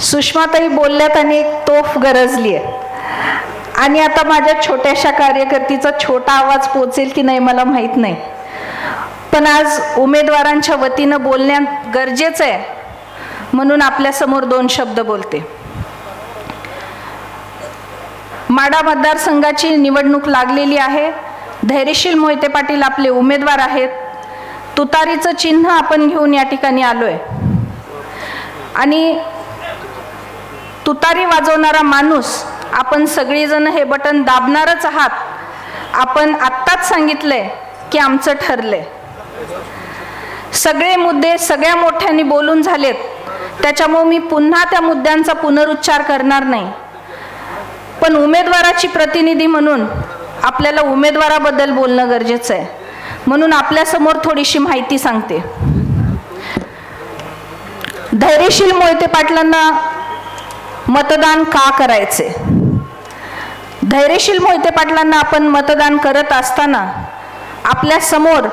सुषमाताई बोलल्यात आणि एक तोफ गरजली आहे आणि आता माझ्या छोट्याशा कार्यकर्तीचा छोटा आवाज पोचेल की नाही मला माहीत नाही. पण आज उमेदवारांच्या वतीनं बोलण्यात गरजेचं आहे म्हणून आपल्यासमोर दोन शब्द बोलते. माडा मतदारसंघाची निवडणूक लागलेली आहे. धैर्यशील मोहिते पाटील आपले उमेदवार आहेत. तुतारीचं चिन्ह आपण घेऊन या ठिकाणी आलोय. आणि तुतारी वाजवणारा माणूस आपण सगळीजण हे बटन दाबणारच आहात. आपण आत्ताच सांगितलंय की आमचं ठरलंय. सगळे मुद्दे सगळ्या मोठ्यांनी बोलून झालेत. त्याच्यामुळे मी पुन्हा त्या मुद्द्यांचा पुनरुच्चार करणार नाही. पण उमेदवाराची प्रतिनिधी म्हणून आपल्याला उमेदवाराबद्दल बोलणं गरजेचं आहे. म्हणून आपल्यासमोर थोडीशी माहिती सांगते. धैर्यशील मोहिते पाटलांना मतदान का करायचे? धैर्यशील मोहिते पाटलांना आपण मतदान करत असताना आपल्यासमोर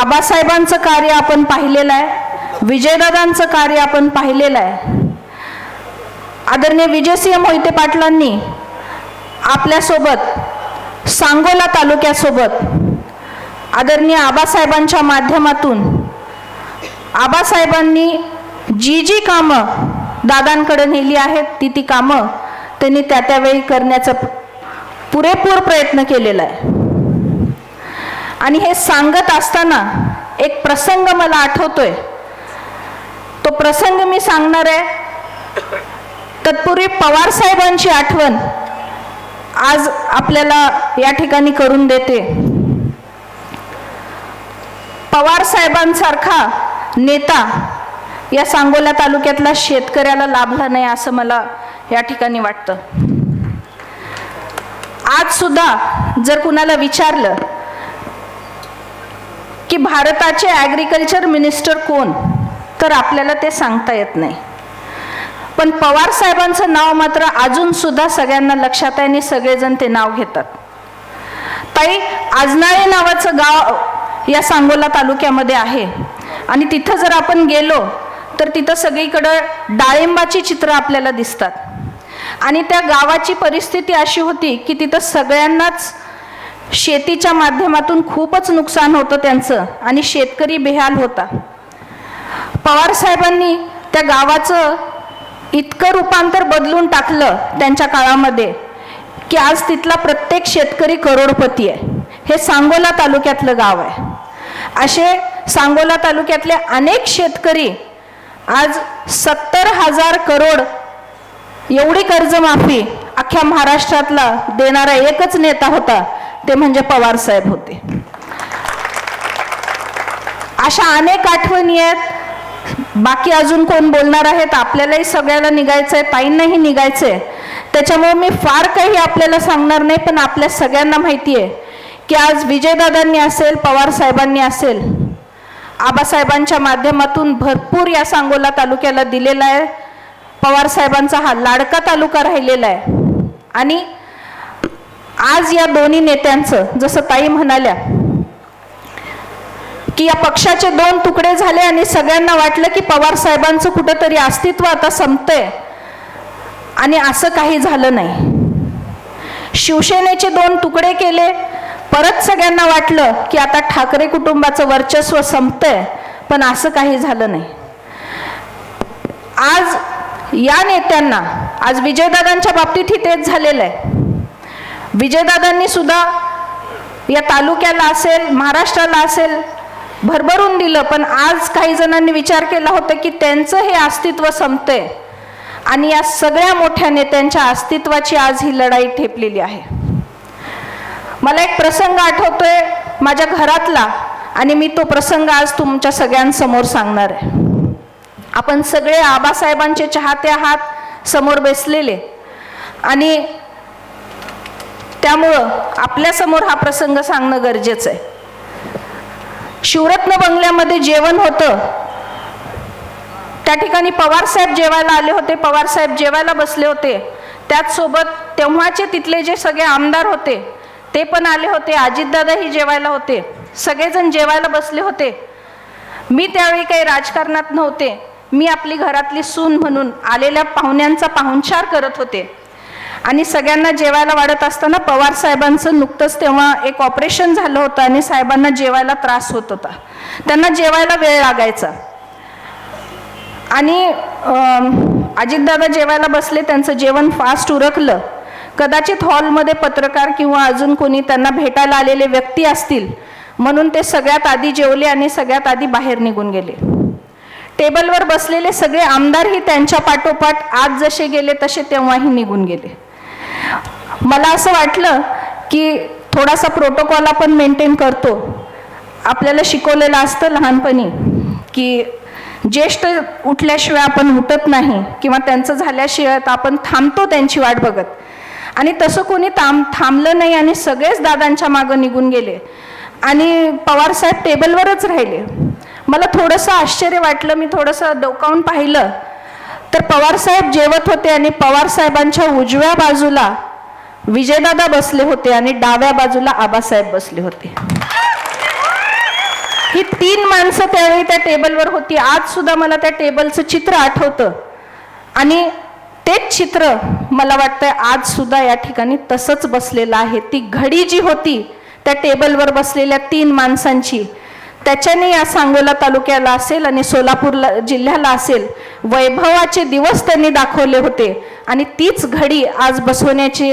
आबासाहेबांचं कार्य आपण पाहिलेलं आहे विजयदादांचं कार्य आपण पाहिलेलं आहे. आदरणीय विजयसिंह मोहिते पाटलांनी आपल्यासोबत सांगोला तालुक्यासोबत आदरणीय आबासाहेबांच्या माध्यमातून आबासाहेबांनी जी जी कामं दादांकडे नेली आहेत ती ती कामं त्यांनी त्या त्यावेळी करण्याचा पुरेपूर प्रयत्न केलेला आहे. आणि हे सांगत असताना एक प्रसंग मला आठवतोय. तो प्रसंग मी सांगणार आहे. तत्पूर्वी पवार साहेबांची आठवण आज आपल्याला या ठिकाणी करून देते. पवार साहेबांसारखा नेता या सांगोला तालुक्यातला शेतकऱ्याला लाभला नाही असं मला या ठिकाणी वाटतं. आज सुद्धा जर कुणाला विचारलं की भारताचे ॲग्रिकल्चर मिनिस्टर कोण तर आपल्याला ते सांगता येत नाही. पण पवार साहेबांचं नाव मात्र अजून सुद्धा सगळ्यांना लक्षात आहे आणि सगळेजण ते नाव घेतात. ताई आजनाळे नावाचं गाव या सांगोला तालुक्यामध्ये आहे. आणि तिथं जर आपण गेलो तर तिथं सगळीकडं डाळिंबाची चित्र आपल्याला दिसतात. आणि त्या गावाची परिस्थिती अशी होती की तिथं सगळ्यांनाच शेतीच्या माध्यमातून खूपच नुकसान होतं त्यांचं आणि शेतकरी बेहाल होता. पवार साहेबांनी त्या गावाचं इतकं रूपांतर बदलून टाकलं त्यांच्या काळामध्ये की आज तिथला प्रत्येक शेतकरी करोडपती आहे. हे सांगोला तालुक्यातलं गाव आहे. असे सांगोला तालुक्यातले अनेक शेतकरी आज सत्तर हजार करोड एवढी कर्जमाफी अख्ख्या महाराष्ट्रातला देणारा एकच नेता होता ते म्हणजे पवार साहेब होते. अशा अनेक आठवणी आहेत. बाकी अजून कोण बोलणार आहेत? आपल्यालाही सगळ्याला निघायचं आहे ताईंनाही निघायचं आहे त्याच्यामुळे मी फार काही आपल्याला सांगणार नाही पण आपल्या सगळ्यांना माहिती आहे की आज विजयदादांनी असेल पवार साहेबांनी असेल आबासाहेबांच्या माध्यमातून भरपूर या सांगोला तालुक्याला दिलेला आहे. पवार साहेबांचा हा लाडका तालुका राहिलेला आहे. आणि आज या दोन्ही नेत्यांचं जसं ताई म्हणाल्या की या पक्षाचे दोन तुकडे झाले आणि सगळ्यांना वाटलं की पवार साहेबांचं कुठंतरी अस्तित्व आता संपतंय. आणि असं काही झालं नाही. शिवसेनेचे दोन तुकडे केले परत सगळ्यांना वाटलं की आता ठाकरे कुटुंबाचं वर्चस्व संपतंय पण असं काही झालं नाही. आज या नेत्यांना आज विजयदादांच्या बाबतीतही तेच झालेलं आहे. विजयदादांनी सुद्धा या तालुक्याला असेल महाराष्ट्राला असेल भरभरून दिलं पण आज काही जणांनी विचार केला होता की त्यांचं हे अस्तित्व संपतंय. आणि या सगळ्या मोठ्या नेत्यांच्या अस्तित्वाची आज ही लढाई ठेपलेली आहे. मला एक प्रसंग आठवतोय माझ्या घरातला आणि मी तो प्रसंग आज तुमच्या सगळ्यांसमोर सांगणार आहे. आपण सगळे आबासाहेबांचे चाहते आहात समोर बसलेले. आणि त्यामुळं आपल्यासमोर हा प्रसंग सांगणं गरजेचं आहे. शिवरत्न बंगल्यामध्ये जेवण होतं. त्या ठिकाणी पवार साहेब जेवायला आले होते पवार साहेब जेवायला बसले होते. त्याचसोबत तेव्हाचे तिथले जे सगळे आमदार होते ते पण आले होते अजितदादाही जेवायला होते सगळेजण जेवायला बसले होते. मी त्यावेळी काही राजकारणात नव्हते मी आपली घरातली सून म्हणून आलेल्या पाहुण्यांचा पाहुणचार करत होते. आणि सगळ्यांना जेवायला वाढत असताना पवार साहेबांचं नुकतंच तेव्हा एक ऑपरेशन झालं होतं आणि साहेबांना जेवायला त्रास होत होता. त्यांना जेवायला वेळ लागायचा. आणि अजितदादा जेवायला बसले त्यांचं जेवण फास्ट उरकलं. कदाचित हॉलमध्ये पत्रकार किंवा अजून कोणी त्यांना भेटायला आलेले व्यक्ती असतील. म्हणून ते सगळ्यात आधी जेवले आणि सगळ्यात आधी बाहेर निघून गेले. टेबलवर बसलेले सगळे आमदारही त्यांच्या पाठोपाठ आज जसे गेले तसे तेव्हाही निघून गेले. मला असं वाटलं की थोडासा प्रोटोकॉल आपण मेंटेन करतो. आपल्याला शिकवलेलं असतं लहानपणी की ज्येष्ठ उठल्याशिवाय आपण उठत नाही किंवा त्यांचं झाल्याशिवाय तर आपण थांबतो त्यांची वाट बघत. आणि तसं कोणी थांब थांबलं नाही आणि सगळेच दादांच्या मागं निघून गेले. आणि पवारसाहेब टेबलवरच राहिले. मला थोडंसं आश्चर्य वाटलं मी थोडंसं डोकावून पाहिलं. तर पवारसाहेब जेवत होते आणि पवारसाहेबांच्या उजव्या बाजूला विजयदादा बसले होते आणि डाव्या बाजूला आबासाहेब बसले होते. ही तीन माणसं त्यावेळी त्या टेबलवर होती. आज सुद्धा मला त्या टेबलचं चित्र आठवतं. आणि चित्र मला वाटतंय आज सुद्धा या ठिकाणी तसंच बसलेलं आहे. ती घडी जी होती त्या टेबलवर बसलेल्या तीन माणसांची त्याच्याने या सांगोला तालुक्याला असेल आणि सोलापूरला जिल्ह्याला असेल वैभवाचे दिवस त्यांनी दाखवले होते. आणि तीच घडी आज बसवण्याची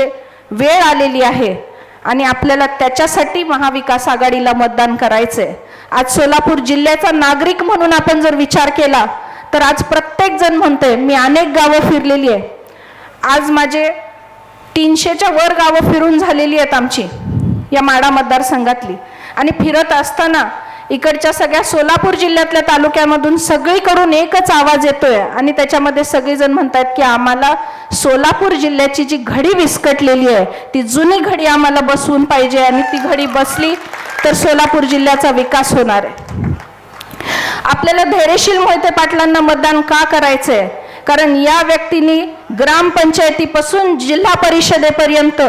वेळ आलेली आहे. आणि आपल्याला त्याच्यासाठी महाविकास आघाडीला मतदान करायचंय. आज सोलापूर जिल्ह्याचा नागरिक म्हणून आपण जर विचार केला तर आज प्रत्येक जण म्हणतोय मी अनेक गावं फिरलेली आहे. आज माझे तीनशेच्या वर गावं फिरून झालेली आहेत आमची या माडा मतदारसंघातली. आणि फिरत असताना इकडच्या सगळ्या सोलापूर जिल्ह्यातल्या तालुक्यामधून सगळीकडून एकच आवाज येतोय. आणि त्याच्यामध्ये सगळेजण म्हणतात की आम्हाला सोलापूर जिल्ह्याची जी घडी विस्कटलेली आहे ती जुनी घडी आम्हाला बसवून पाहिजे. आणि ती घडी बसली तर सोलापूर जिल्ह्याचा विकास होणार आहे. आपल्याला धैर्यशील मोहिते पाटलांना मतदान का करायचंय? कारण या व्यक्तींनी ग्रामपंचायतीपासून जिल्हा परिषदेपर्यंत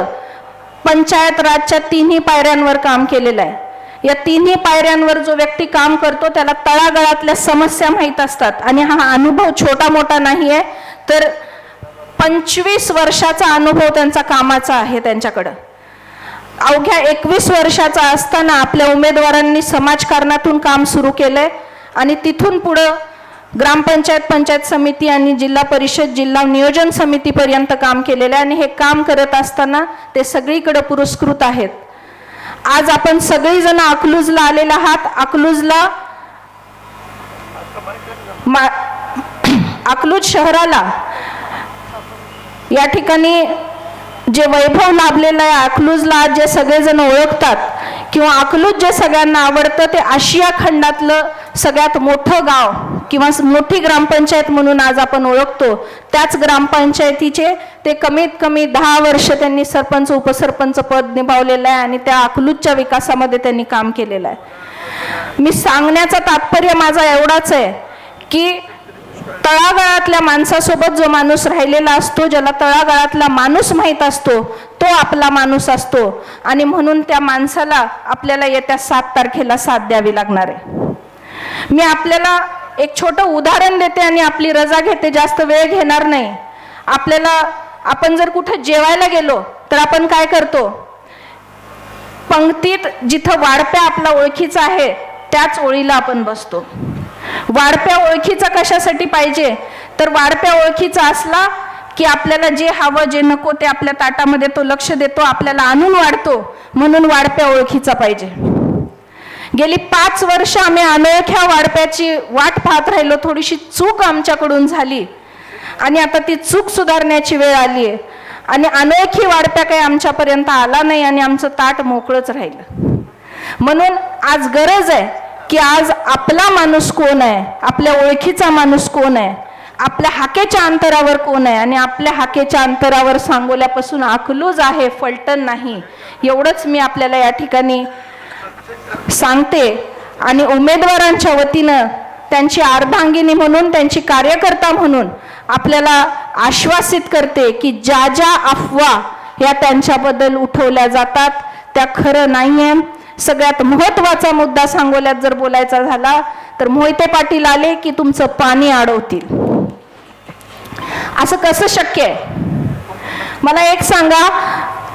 पंचायत राजच्या तिन्ही पायऱ्यांवर काम केलेलं आहे. या तिन्ही पायऱ्यांवर जो व्यक्ती काम करतो त्याला तळागाळातल्या समस्या माहीत असतात आणि हा अनुभव छोटा मोठा नाही आहे तर पंचवीस वर्षाचा अनुभव त्यांचा कामाचा आहे त्यांच्याकडं. अवघ्या एकवीस वर्षाचा असताना आपल्या उमेदवारांनी समाजकारणातून काम सुरू केलंय आणि तिथून पुढं ग्रामपंचायत पंचायत समिती आणि जिल्हा परिषद जिल्हा नियोजन समितीपर्यंत काम केलेलं आहे आणि हे काम करत असताना ते सगळीकडे पुरस्कृत आहेत. आज आपण सगळीजण अकलूजला आलेला आहात. अकलूजला मा अकलूज शहराला या ठिकाणी जे वैभव लाभलेलं आहे अकलूजला आज जे सगळेजण ओळखतात किंवा अकलूज जे सगळ्यांना आवडतं ते आशिया खंडातलं सगळ्यात मोठं गाव किंवा मोठी ग्रामपंचायत म्हणून आज आपण ओळखतो त्याच ग्रामपंचायतीचे ते कमीत कमी दहा वर्ष त्यांनी सरपंच उपसरपंच पद निभावलेलं आहे आणि त्या अकलूजच्या विकासामध्ये त्यांनी काम केलेलं आहे. मी सांगण्याचं तात्पर्य माझा एवढाच आहे की तळागाळातल्या माणसासोबत जो माणूस राहिलेला असतो ज्याला तळागाळातला माणूस माहीत असतो तो आपला माणूस असतो. आणि म्हणून त्या माणसाला आपल्याला येत्या सात तारखेला साथ द्यावी लागणार आहे. मी आपल्याला एक छोटं उदाहरण देते आणि आपली रजा घेते जास्त वेळ घेणार नाही. आपल्याला आपण जर कुठं जेवायला गेलो तर आपण काय करतो? पंक्तीत जिथं वाढप्या आपला ओळखीचा आहे त्याच ओळीला आपण बसतो. वाढप्या ओळखीचा कशासाठी पाहिजे? तर वाढप्या ओळखीचा असला की आपल्याला जे हवं जे नको ते आपल्या ताटामध्ये तो लक्ष देतो आपल्याला आणून वाढतो. म्हणून वाढप्या ओळखीचा पाहिजे. गेली पाच वर्ष आम्ही अनोळख्या वाढप्याची वाट पाहत राहिलो. थोडीशी चूक आमच्याकडून झाली. आणि आता ती चूक सुधारण्याची वेळ आली आहे. आणि अनोळखी वाढप्या काही आमच्यापर्यंत आला नाही आणि आमचं ताट मोकळंच राहिलं. म्हणून आज गरज आहे की आज आपला माणूस कोण आहे? आपल्या ओळखीचा माणूस कोण आहे? आपल्या हाकेच्या अंतरावर कोण आहे? आणि आपल्या हाकेच्या अंतरावर सांगोल्यापासून आखलूज आहे फलटण नाही. एवढंच मी आपल्याला या ठिकाणी सांगते. आणि उमेदवारांच्या वतीनं त्यांची अर्धांगिनी म्हणून त्यांची कार्यकर्ता म्हणून आपल्याला आश्वासित करते की ज्या ज्या अफवा या त्यांच्याबद्दल उठवल्या जातात त्या खरं नाही आहे सगळ्यात महत्त्वाचा मुद्दा सांगोल्यात जर बोलायचा झाला तर मोहिते पाटील आले की तुमचं पाणी अडवतील असं कसं शक्य आहे? मला एक सांगा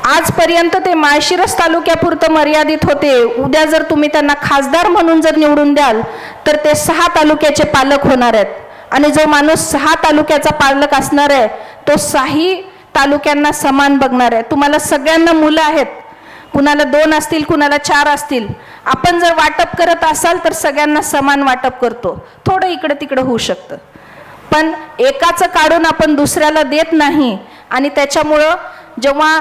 आजपर्यंत ते माळशिरस तालुक्यापुरतं मर्यादित होते. उद्या जर तुम्ही त्यांना खासदार म्हणून जर निवडून द्याल तर ते सहा तालुक्याचे पालक होणार आहेत. आणि जो माणूस सहा तालुक्याचा पालक असणार आहे तो साही तालुक्यांना समान बघणार आहे. तुम्हाला सगळ्यांना मुलं आहेत. कुणाला दोन असतील कुणाला चार असतील. आपण जर वाटप करत असाल तर सगळ्यांना समान वाटप करतो. थोडं इकडं तिकडं होऊ शकतं. पण एकाचं काढून आपण दुसऱ्याला देत नाही आणि त्याच्यामुळं जेव्हा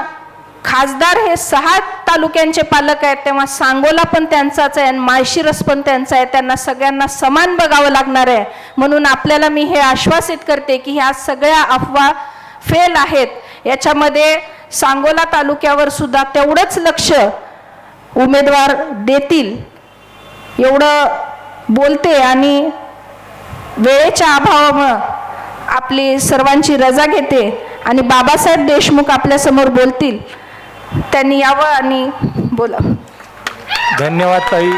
खासदार हे सहा तालुक्यांचे पालक आहेत तेव्हा सांगोला पण त्यांचाच आहे आणि माळशिरस पण त्यांचा आहे. त्यांना सगळ्यांना समान बघावं लागणार आहे. म्हणून आपल्याला मी हे आश्वासित करते की ह्या सगळ्या अफवा फेल आहेत. याच्यामध्ये सांगोला तालुक्यावर सुद्धा तेवढंच लक्ष उमेदवार देतील. एवढं बोलते आणि वेळेच्या अभावामुळं आपली सर्वांची रजा घेते आणि बाबासाहेब देशमुख आपल्यासमोर बोलतील. त्यांनी यावं आणि बोला. धन्यवाद ताई.